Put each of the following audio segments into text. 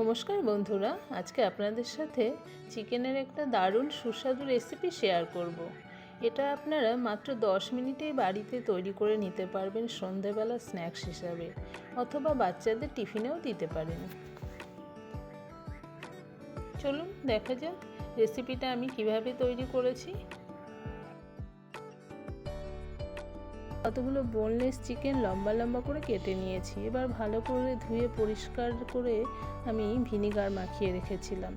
নমস্কার বন্ধুরা, আজকে আপনাদের সাথে চিকেনের একটা দারুণ সুস্বাদু রেসিপি শেয়ার করব। এটা আপনারা মাত্র 10 মিনিটেই বাড়িতে তৈরি করে নিতে পারবেন সন্ধেবেলা স্ন্যাক্স হিসাবে, অথবা বাচ্চাদের টিফিনেও দিতে পারেন চলুন দেখা যাক রেসিপিটা আমি কীভাবে তৈরি করেছি কতগুলো বোনলেস চিকেন লম্বা লম্বা করে কেটে নিয়েছি। এবার ভালো করে ধুয়ে পরিষ্কার করে আমি ভিনিগার মাখিয়ে রেখেছিলাম।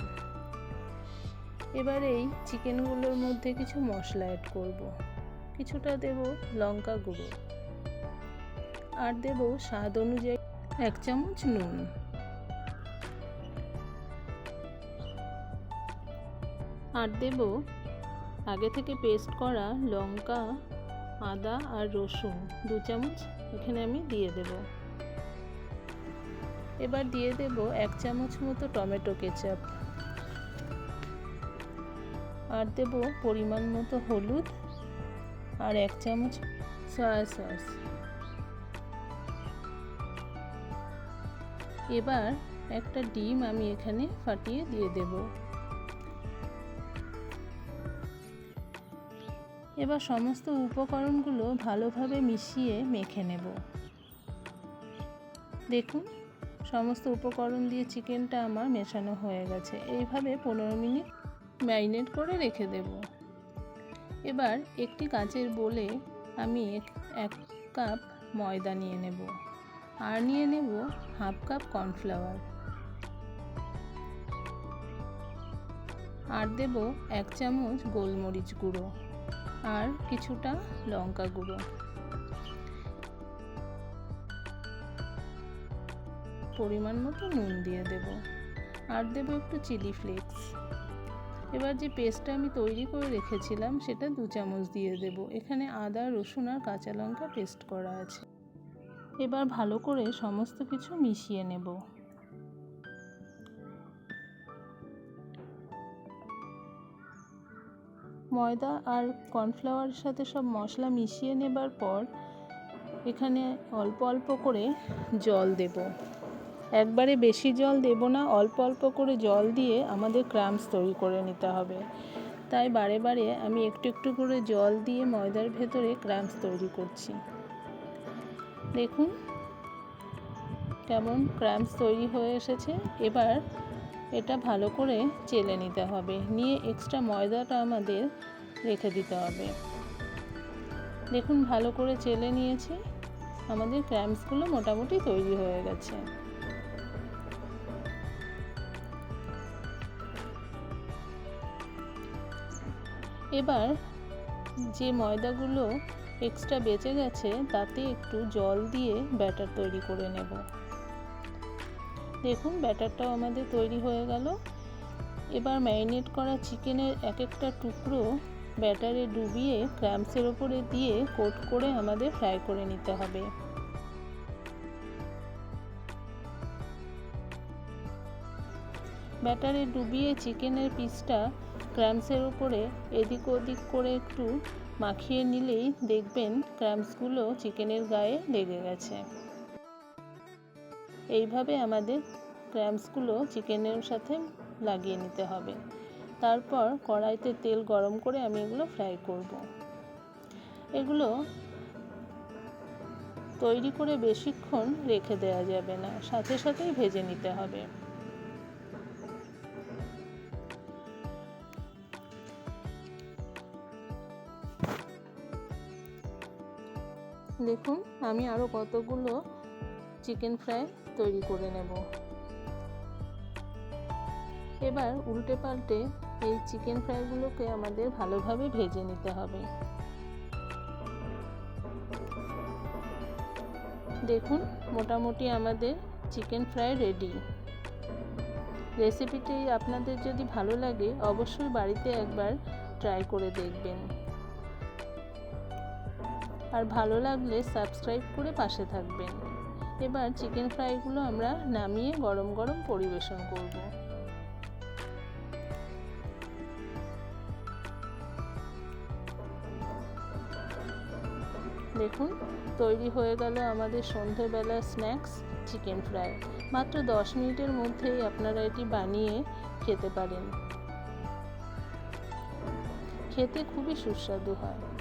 এবার এই চিকেনগুলোর মধ্যে কিছু মশলা অ্যাড করব। কিছুটা দেব লঙ্কা গুঁড়ো। আর দেব স্বাদ অনুযায়ী এক চামচ নুন। আর দেব আগে থেকে পেস্ট করা লঙ্কা আদা আর রসুন দু চামচ এখানে আমি দিয়ে দেব। এবার দিয়ে দেব এক চামচ মতো টমেটো কেচাপ। আর দেব পরিমাণ মতো হলুদ আর এক চামচ সয়া সস এবার একটা ডিম আমি এখানে ফাটিয়ে দিয়ে দেবো। এবার সমস্ত উপকরণগুলো ভালোভাবে মিশিয়ে মেখে নেব। দেখুন, সমস্ত উপকরণ দিয়ে চিকেনটা আমার মেশানো হয়ে গেছে। এইভাবে পনেরো মিনিট ম্যারিনেট করে রেখে দেব। এবার একটি কাঁচের বলে আমি এক কাপ ময়দা নিয়ে নেব আর নিয়ে নেব হাফ কাপ কর্নফ্লাওয়ার। আর দেব এক চামচ গোলমরিচ গুঁড়ো। আর কিছুটা লঙ্কা গুঁড়ো। পরিমাণ মতো নুন দিয়ে দেব। আর দেব একটু চিলি ফ্লেক্স। এবার যে পেস্টটা আমি তৈরি করে রেখেছিলাম, সেটা দু চামচ দিয়ে দেব। এখানে আদা, রসুন আর কাঁচা লঙ্কা পেস্ট করা আছে। এবার ভালো করে সমস্ত কিছু মিশিয়ে নেব। ময়দা আর কর্নফ্লাওয়ারের সাথে সব মশলা মিশিয়ে নেবার পর এখানে অল্প অল্প করে জল দেব। একবারে বেশি জল দেব না, অল্প অল্প করে জল দিয়ে আমাদের ক্রামস তৈরি করে নিতে হবে। তাই বারে বারে আমি একটু একটু করে জল দিয়ে ময়দার ভেতরে ক্রামস তৈরি করছি। দেখুন, কেমন ক্রামস তৈরি হয়ে এসেছে। এবার এটা ভালো করে চেলে নিতে হবে। নিয়ে এক্সট্রা ময়দাটা আমাদের রেখে দিতে হবে। দেখুন, ভালো করে চেলে নিয়েছি। আমাদের ক্র্যাম্পসগুলো মোটামুটি তৈরি হয়ে গেছে। এবার যে ময়দাগুলো এক্সট্রা বেঁচে গেছে, তাতে একটু জল দিয়ে ব্যাটার তৈরি করে নেব। দেখুন, ব্যাটারটাও আমাদের তৈরি হয়ে গেল। এবার ম্যারিনেট করা চিকেনের এক একটা টুকরো ব্যাটারে ডুবিয়ে ক্র্যাম্পসের ওপরে দিয়ে কোট করে আমাদের ফ্রাই করে নিতে হবে। ব্যাটারে ডুবিয়ে চিকেনের পিসটা ক্র্যাম্পসের ওপরে এদিক ওদিক করে একটু মাখিয়ে নিলেই দেখবেন ক্র্যাম্পসগুলো চিকেনের গায়ে লেগে গেছে। এইভাবে আমাদের ক্র্যাম্পসগুলো চিকেনের সাথে লাগিয়ে নিতে হবে। তারপর কড়াইতে তেল গরম করে আমি এগুলো ফ্রাই করব। এগুলো তৈরি করে বেশিক্ষণ রেখে দেওয়া যাবে না, সাথে সাথেই ভেজে নিতে হবে। দেখুন, আমি আরও কতগুলো চিকেন ফ্রাই তৈরি করে নেব। এবার উল্টে পাল্টে এই চিকেন ফ্রাইগুলোকে আমাদের ভালোভাবে ভেজে নিতে হবে। দেখুন, মোটামুটি আমাদের চিকেন ফ্রাই রেডি। রেসিপিটি আপনাদের যদি ভালো লাগে, অবশ্যই বাড়িতে একবার ট্রাই করে দেখবেন। আর ভালো লাগলে সাবস্ক্রাইব করে পাশে থাকবেন। এবার চিকেন ফ্রাইগুলো আমরা নামিয়ে গরম গরম পরিবেশন করব। দেখুন, তৈরি হয়ে গেল আমাদের সন্ধেবেলার স্ন্যাক্স চিকেন ফ্রাই মাত্র দশ মিনিটের মধ্যেই আপনারা এটি বানিয়ে খেতে পারেন। খেতে খুবই সুস্বাদু হয়।